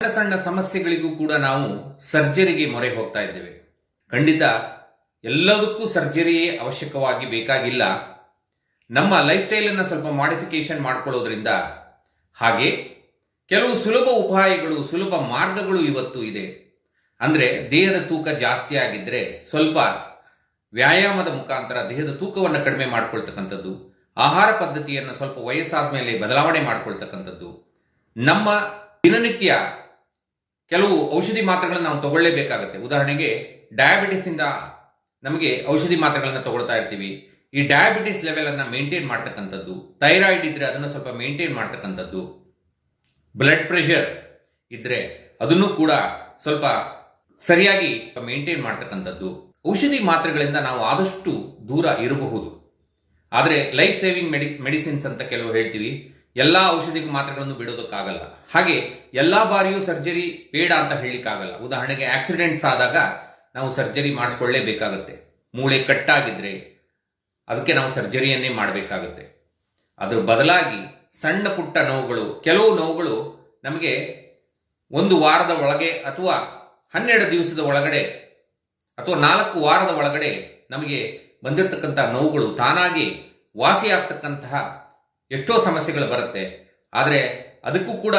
ಸಣ್ಣ ಸಣ್ಣ ಸಮಸ್ಯೆಗಳಿಗೂ ಕೂಡ ನಾವು ಸರ್ಜರಿಗೆ ಮೊರೆ ಹೋಗ್ತಾ ಇದ್ದೇವೆ. ಖಂಡಿತ ಎಲ್ಲದಕ್ಕೂ ಸರ್ಜರಿಯೇ ಅವಶ್ಯಕವಾಗಿ ಬೇಕಾಗಿಲ್ಲ. ನಮ್ಮ ಲೈಫ್ ಸ್ಟೈಲನ್ನು ಸ್ವಲ್ಪ ಮಾಡಿಫಿಕೇಶನ್ ಮಾಡ್ಕೊಳ್ಳೋದ್ರಿಂದ ಹಾಗೆ ಕೆಲವು ಸುಲಭ ಉಪಾಯಗಳು, ಸುಲಭ ಮಾರ್ಗಗಳು ಇವತ್ತು ಇದೆ. ಅಂದ್ರೆ ದೇಹದ ತೂಕ ಜಾಸ್ತಿ ಆಗಿದ್ರೆ ಸ್ವಲ್ಪ ವ್ಯಾಯಾಮದ ಮುಖಾಂತರ ದೇಹದ ತೂಕವನ್ನು ಕಡಿಮೆ ಮಾಡ್ಕೊಳ್ತಕ್ಕಂಥದ್ದು, ಆಹಾರ ಪದ್ಧತಿಯನ್ನು ಸ್ವಲ್ಪ ವಯಸ್ಸಾದ ಮೇಲೆ ಬದಲಾವಣೆ ಮಾಡ್ಕೊಳ್ತಕ್ಕಂಥದ್ದು, ನಮ್ಮ ದಿನನಿತ್ಯ ಕೆಲವು ಔಷಧಿ ಮಾತ್ರೆಗಳನ್ನು ನಾವು ತಗೊಳ್ಳೇಬೇಕಾಗುತ್ತೆ. ಉದಾಹರಣೆಗೆ ಡಯಾಬಿಟಿಸ್ ಇಂದ ನಮಗೆ ಔಷಧಿ ಮಾತ್ರೆಗಳನ್ನ ತಗೊಳ್ತಾ ಇರ್ತೀವಿ. ಈ ಡಯಾಬಿಟಿಸ್ ಲೆವೆಲ್ ಅನ್ನ ಮೇಂಟೈನ್ ಮಾಡ್ತಕ್ಕಂಥದ್ದು ಥೈರಾಯ್ಡ್ ಇದ್ರೆ ಅದನ್ನು ಸ್ವಲ್ಪ ಮೇಂಟೈನ್ ಮಾಡ್ತಕ್ಕಂಥದ್ದು ಬ್ಲಡ್ ಪ್ರೆಷರ್ ಇದ್ರೆ ಅದನ್ನು ಕೂಡ ಸ್ವಲ್ಪ ಸರಿಯಾಗಿ ಮೇಂಟೈನ್ ಮಾಡ್ತಕ್ಕಂಥದ್ದು. ಔಷಧಿ ಮಾತ್ರೆಗಳಿಂದ ನಾವು ಆದಷ್ಟು ದೂರ ಇರಬಹುದು. ಆದರೆ ಲೈಫ್ ಸೇವಿಂಗ್ ಮೆಡಿ ಮೆಡಿಸಿನ್ಸ್ ಅಂತ ಕೆಲವು ಹೇಳ್ತೀವಿ. ಎಲ್ಲಾ ಔಷಧಿ ಮಾತ್ರೆಗಳನ್ನು ಬಿಡೋದಕ್ಕಾಗಲ್ಲ. ಹಾಗೆ ಎಲ್ಲಾ ಬಾರಿಯೂ ಸರ್ಜರಿ ಬೇಡ ಅಂತ ಹೇಳಲಿಕ್ಕಾಗಲ್ಲ. ಉದಾಹರಣೆಗೆ ಆಕ್ಸಿಡೆಂಟ್ಸ್ ಆದಾಗ ನಾವು ಸರ್ಜರಿ ಮಾಡಿಸ್ಕೊಳ್ಳೇಬೇಕಾಗತ್ತೆ. ಮೂಳೆ ಕಟ್ಟಾಗಿದ್ರೆ ಅದಕ್ಕೆ ನಾವು ಸರ್ಜರಿಯನ್ನೇ ಮಾಡಬೇಕಾಗುತ್ತೆ. ಅದ್ರ ಬದಲಾಗಿ ಸಣ್ಣ ಪುಟ್ಟ ನೋವುಗಳು, ಕೆಲವು ನೋವುಗಳು ನಮಗೆ ಒಂದು ವಾರದ ಒಳಗೆ ಅಥವಾ ಹನ್ನೆರಡು ದಿವಸದ ಒಳಗಡೆ ಅಥವಾ ನಾಲ್ಕು ವಾರದ ಒಳಗಡೆ ನಮಗೆ ಬಂದಿರತಕ್ಕಂತಹ ನೋವುಗಳು ತಾನಾಗಿ ವಾಸಿಯಾಗ್ತಕ್ಕಂತಹ ಎಷ್ಟೋ ಸಮಸ್ಯೆಗಳು ಬರುತ್ತೆ. ಆದರೆ ಅದಕ್ಕೂ ಕೂಡ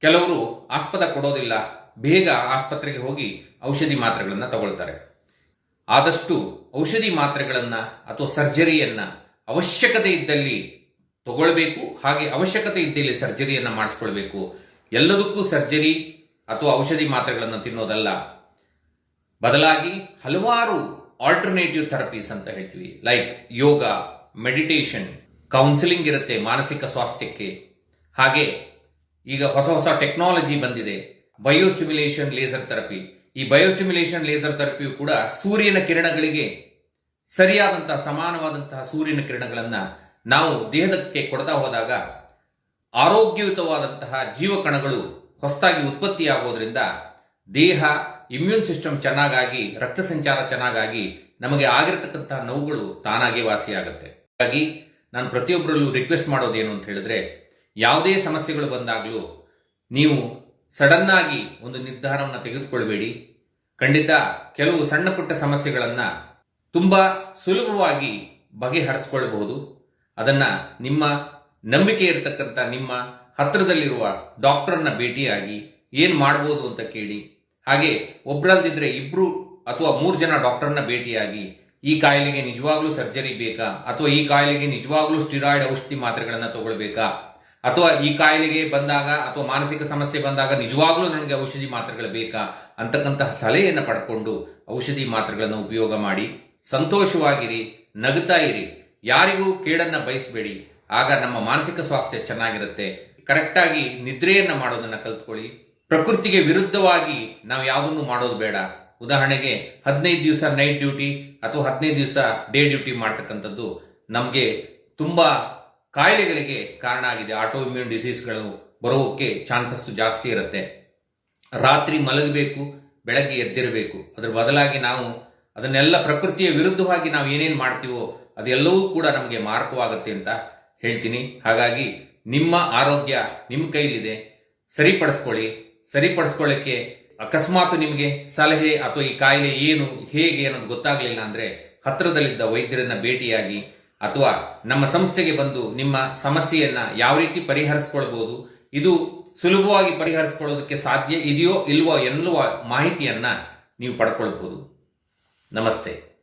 ಕೆಲವರು ಆಸ್ಪದ ಕೊಡೋದಿಲ್ಲ. ಬೇಗ ಆಸ್ಪತ್ರೆಗೆ ಹೋಗಿ ಔಷಧಿ ಮಾತ್ರೆಗಳನ್ನು ತಗೊಳ್ತಾರೆ. ಆದಷ್ಟು ಔಷಧಿ ಮಾತ್ರೆಗಳನ್ನು ಅಥವಾ ಸರ್ಜರಿಯನ್ನು ಅವಶ್ಯಕತೆ ಇದ್ದಲ್ಲಿ ತಗೊಳ್ಬೇಕು. ಹಾಗೆ ಅವಶ್ಯಕತೆ ಇದ್ದಲ್ಲಿ ಸರ್ಜರಿಯನ್ನು ಮಾಡಿಸ್ಕೊಳ್ಬೇಕು. ಎಲ್ಲದಕ್ಕೂ ಸರ್ಜರಿ ಅಥವಾ ಔಷಧಿ ಮಾತ್ರೆಗಳನ್ನು ತಿನ್ನೋದಲ್ಲ. ಬದಲಾಗಿ ಹಲವಾರು ಆಲ್ಟರ್ನೇಟಿವ್ ಥೆರಪೀಸ್ ಅಂತ ಹೇಳ್ತೀವಿ. ಲೈಕ್ ಯೋಗ ಮೆಡಿಟೇಷನ್ ಕೌನ್ಸಿಲಿಂಗ್ ಇರುತ್ತೆ ಮಾನಸಿಕ ಸ್ವಾಸ್ಥ್ಯಕ್ಕೆ. ಹಾಗೆ ಈಗ ಹೊಸ ಹೊಸ ಟೆಕ್ನಾಲಜಿ ಬಂದಿದೆ. ಬಯೋಸ್ಟಿಮ್ಯುಲೇಷನ್ ಲೇಸರ್ ಥೆರಪಿ ಈ ಬಯೋಸ್ಟಿಮ್ಯುಲೇಷನ್ ಲೇಸರ್ ಥೆರಪಿಯು ಕೂಡ ಸೂರ್ಯನ ಕಿರಣಗಳಿಗೆ ಸರಿಯಾದಂತಹ ಸಮಾನವಾದಂತಹ ಸೂರ್ಯನ ಕಿರಣಗಳನ್ನು ನಾವು ದೇಹದಕ್ಕೆ ಕೊಡ್ತಾ ಹೋದಾಗ ಆರೋಗ್ಯಯುತವಾದಂತಹ ಜೀವಕಣಗಳು ಹೊಸದಾಗಿ ಉತ್ಪತ್ತಿಯಾಗೋದ್ರಿಂದ ದೇಹ ಇಮ್ಯೂನ್ ಸಿಸ್ಟಮ್ ಚೆನ್ನಾಗಾಗಿ, ರಕ್ತ ಸಂಚಾರ ಚೆನ್ನಾಗಾಗಿ ನಮಗೆ ಆಗಿರತಕ್ಕಂತಹ ನೋವುಗಳು ತಾನಾಗೆ ವಾಸಿಯಾಗುತ್ತೆ. ಹಾಗಾಗಿ ನಾನು ಪ್ರತಿಯೊಬ್ಬರಲ್ಲೂ ರಿಕ್ವೆಸ್ಟ್ ಮಾಡೋದೇನು ಅಂತ ಹೇಳಿದ್ರೆ, ಯಾವುದೇ ಸಮಸ್ಯೆಗಳು ಬಂದಾಗಲೂ ನೀವು ಸಡನ್ ಆಗಿ ಒಂದು ನಿರ್ಧಾರವನ್ನು ತೆಗೆದುಕೊಳ್ಬೇಡಿ. ಖಂಡಿತ ಕೆಲವು ಸಣ್ಣ ಪುಟ್ಟ ಸಮಸ್ಯೆಗಳನ್ನ ತುಂಬಾ ಸುಲಭವಾಗಿ ಬಗೆಹರಿಸಿಕೊಳ್ಳಬಹುದು ಅದನ್ನ ನಿಮ್ಮ ನಂಬಿಕೆ ಇರತಕ್ಕಂಥ ನಿಮ್ಮ ಹತ್ತಿರದಲ್ಲಿರುವ ಡಾಕ್ಟರ್ನ ಭೇಟಿಯಾಗಿ ಏನು ಮಾಡ್ಬೋದು ಅಂತ ಕೇಳಿ. ಹಾಗೆ ಒಬ್ರಲ್ದಿದ್ರೆ ಇಬ್ರು ಅಥವಾ ಮೂರು ಜನ ಡಾಕ್ಟರ್ನ ಭೇಟಿಯಾಗಿ ಈ ಕಾಯಿಲೆಗೆ ನಿಜವಾಗ್ಲೂ ಸರ್ಜರಿ ಬೇಕಾ? ಅಥವಾ ಈ ಕಾಯಿಲೆಗೆ ನಿಜವಾಗ್ಲೂ ಸ್ಟಿರಾಯ್ಡ್ ಔಷಧಿ ಮಾತ್ರೆಗಳನ್ನ ತಗೊಳ್ಬೇಕಾ? ಅಥವಾ ಈ ಕಾಯಿಲೆಗೆ ಬಂದಾಗ ಅಥವಾ ಮಾನಸಿಕ ಸಮಸ್ಯೆ ಬಂದಾಗ ನಿಜವಾಗ್ಲೂ ನನಗೆ ಔಷಧಿ ಮಾತ್ರೆಗಳು ಬೇಕಾ? ಅಂತಕ್ಕಂತಹ ಸಲಹೆಯನ್ನು ಪಡ್ಕೊಂಡು ಔಷಧಿ ಮಾತ್ರೆಗಳನ್ನು ಉಪಯೋಗ ಮಾಡಿ ಸಂತೋಷವಾಗಿರಿ, ನಗುತ್ತಾ ಇರಿ. ಯಾರಿಗೂ ಕೇಡನ್ನ ಬಯಸಬೇಡಿ. ಆಗ ನಮ್ಮ ಮಾನಸಿಕ ಸ್ವಾಸ್ಥ್ಯ ಚೆನ್ನಾಗಿರುತ್ತೆ. ಕರೆಕ್ಟಾಗಿ ನಿದ್ರೆಯನ್ನ ಮಾಡೋದನ್ನ ಕಲ್ತ್ಕೊಳ್ಳಿ. ಪ್ರಕೃತಿಗೆ ವಿರುದ್ಧವಾಗಿ ನಾವು ಯಾವುದನ್ನು ಮಾಡೋದು ಬೇಡ. ಉದಾಹರಣೆಗೆ ಹದಿನೈದು ದಿವಸ ನೈಟ್ ಡ್ಯೂಟಿ ಅಥವಾ ಹದಿನೈದು ದಿವಸ ಡೇ ಡ್ಯೂಟಿ ಮಾಡ್ತಕ್ಕಂಥದ್ದು ನಮಗೆ ತುಂಬ ಕಾಯಿಲೆಗಳಿಗೆ ಕಾರಣ ಆಗಿದೆ. ಆಟೋ ಇಮ್ಯೂನ್ ಡಿಸೀಸ್ಗಳು ಬರೋಕ್ಕೆ ಚಾನ್ಸಸ್ ಜಾಸ್ತಿ ಇರುತ್ತೆ. ರಾತ್ರಿ ಮಲಗಬೇಕು, ಬೆಳಗ್ಗೆ ಎದ್ದಿರಬೇಕು. ಅದರ ಬದಲಾಗಿ ನಾವು ಅದನ್ನೆಲ್ಲ ಪ್ರಕೃತಿಯ ವಿರುದ್ಧವಾಗಿ ನಾವು ಏನೇನು ಮಾಡ್ತೀವೋ ಅದೆಲ್ಲವೂ ಕೂಡ ನಮಗೆ ಮಾರಕವಾಗುತ್ತೆ ಅಂತ ಹೇಳ್ತೀನಿ. ಹಾಗಾಗಿ ನಿಮ್ಮ ಆರೋಗ್ಯ ನಿಮ್ಮ ಕೈಲಿದೆ. ಸರಿಪಡಿಸ್ಕೊಳ್ಳಿ. ಸರಿಪಡಿಸ್ಕೊಳ್ಳಿಕ್ಕೆ ಅಕಸ್ಮಾತ್ ನಿಮಗೆ ಸಲಹೆ ಅಥವಾ ಈ ಕಾಯಿಲೆ ಏನು, ಹೇಗೆ ಅನ್ನೋದು ಗೊತ್ತಾಗಲಿಲ್ಲ ಅಂದ್ರೆ ಹತ್ತಿರದಲ್ಲಿದ್ದ ವೈದ್ಯರನ್ನ ಭೇಟಿಯಾಗಿ ಅಥವಾ ನಮ್ಮ ಸಂಸ್ಥೆಗೆ ಬಂದು ನಿಮ್ಮ ಸಮಸ್ಯೆಯನ್ನ ಯಾವ ರೀತಿ ಪರಿಹರಿಸ್ಕೊಳ್ಬಹುದು ಇದು ಸುಲಭವಾಗಿ ಪರಿಹರಿಸ್ಕೊಳ್ಳೋದಕ್ಕೆ ಸಾಧ್ಯ ಇದೆಯೋ ಇಲ್ವೋ ಎನ್ನುವ ಮಾಹಿತಿಯನ್ನ ನೀವು ಪಡ್ಕೊಳ್ಬಹುದು ನಮಸ್ತೆ.